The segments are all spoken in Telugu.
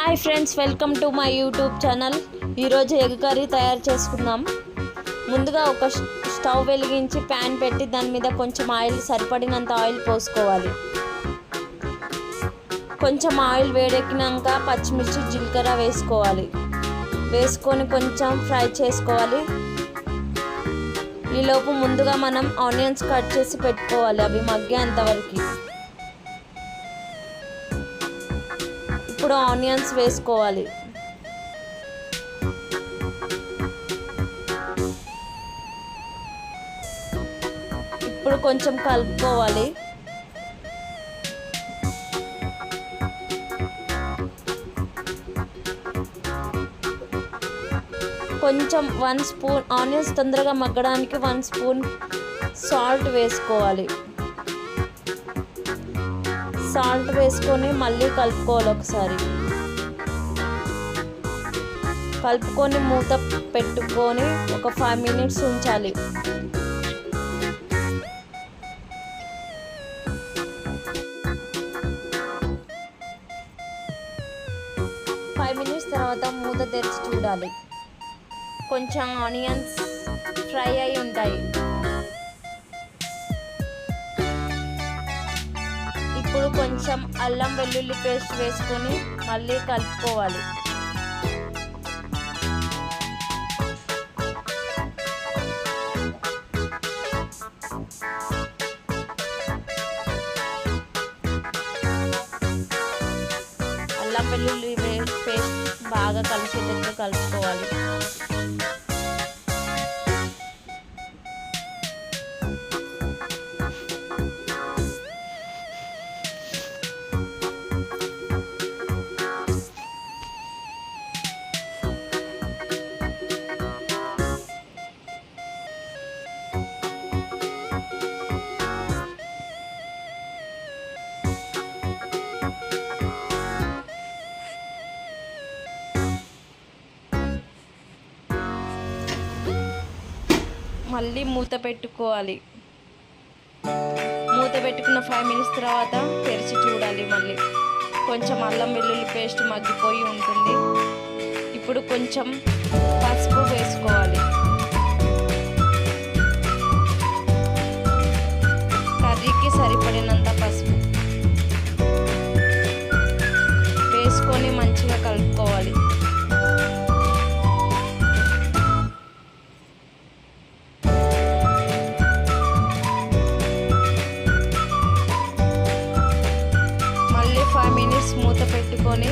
Hi friends welcome to my YouTube channel. ఈరోజు ఎగ్ కర్రీ తయారు చేసుకుందాం. ముందుగా ఒక స్టవ్ వెలిగించి ప్యాన్ పెట్టి దాని మీద కొంచెం ఆయిల్ సరిపడినంత ఆయిల్ పోసుకోవాలి. కొంచెం ఆయిల్ వేడెక్కినాక పచ్చిమిర్చి జీలకర్ర వేసుకోవాలి. వేసుకొని కొంచెం ఫ్రై చేసుకోవాలి. ఈలోపు ముందుగా మనం ఆనియన్స్ కట్ చేసి పెట్టుకోవాలి అవి మగ్గే అంతవరకు ఇప్పుడు ఆనియన్స్ వేసుకోవాలి. ఇప్పుడు కొంచెం కలుపుకోవాలి. కొంచెం వన్ స్పూన్ ఆనియన్స్ తొందరగా మగ్గడానికి వన్ స్పూన్ సాల్ట్ వేసుకోవాలి. సాల్ట్ వేసుకొని మళ్ళీ కలుపుకోవాలి ఒకసారి. కలుపుకొని మూత పెట్టుకొని ఒక ఫైవ్ మినిట్స్ ఉంచాలి. ఫైవ్ మినిట్స్ తర్వాత మూత తెరిచి చూడాలి. కొంచెం ఆనియన్స్ ఫ్రై అయి ఉంటాయి. కొంచెం అల్లం వెల్లుల్లి పేస్ట్ వేసుకొని మళ్ళీ కలుపుకోవాలి. అల్లం వెల్లుల్లి పేస్ట్ బాగా కలిసేటట్టు కలుపుకోవాలి. మళ్ళీ మూత పెట్టుకోవాలి. మూత పెట్టుకున్న ఫైవ్ మినిట్స్ తర్వాత తెరిచి చూడాలి మళ్ళీ. కొంచెం అల్లం వెల్లుల్లి పేస్ట్ మగ్గిపోయి ఉంటుంది. ఇప్పుడు కొంచెం పసుపు వేసుకోవాలి. కర్రీకి సరిపడినంత పసుపు వేసుకొని మంచిగా కలుపుకోవాలి. మినిట్స్ మూత పెట్టుకొని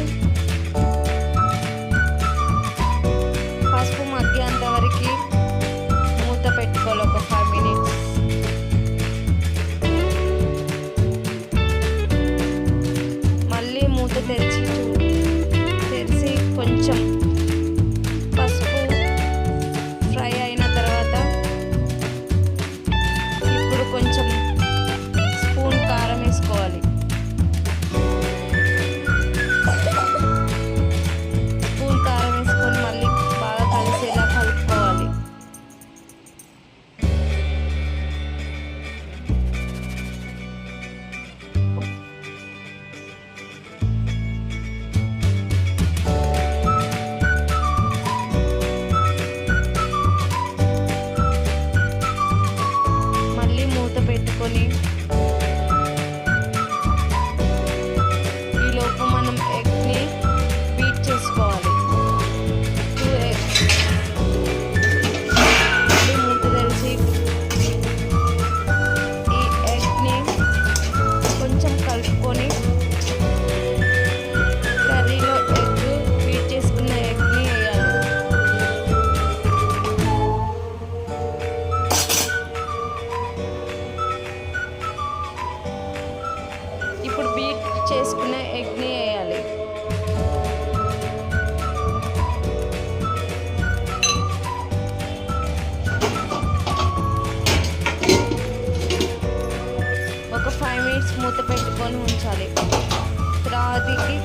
తర్వాతకి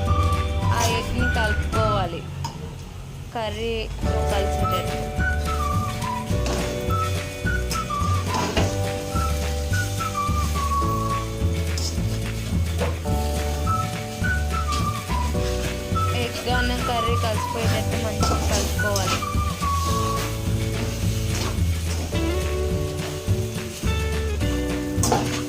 ఆ ఎగ్ని కలుపుకోవాలి. కర్రీ కలిసేటట్టు ఎగ్ ఎగ్ కర్రీ కలిసిపోయేటట్టు మంచిగా కలుపుకోవాలి. ఇప్పుడు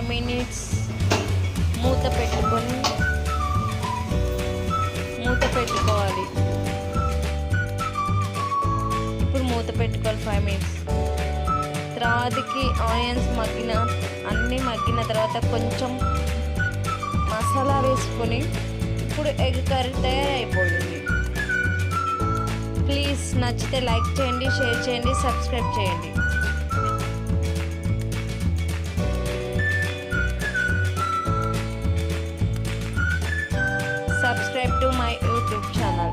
ఫైవ్ మినిట్స్ మూత పెట్టుకొని మూత పెట్టుకోవాలి. ఇప్పుడు మూత పెట్టుకోవాలి ఫైవ్ మినిట్స్ తర్వాతకి ఆనియన్స్ మగ్గిన అన్నీ మగ్గిన తర్వాత కొంచెం మసాలా వేసుకొని ఇప్పుడు ఎగ్ కర్రీ తయారైపోయింది. ప్లీజ్ నచ్చితే లైక్ చేయండి షేర్ చేయండి సబ్స్క్రైబ్ చేయండి.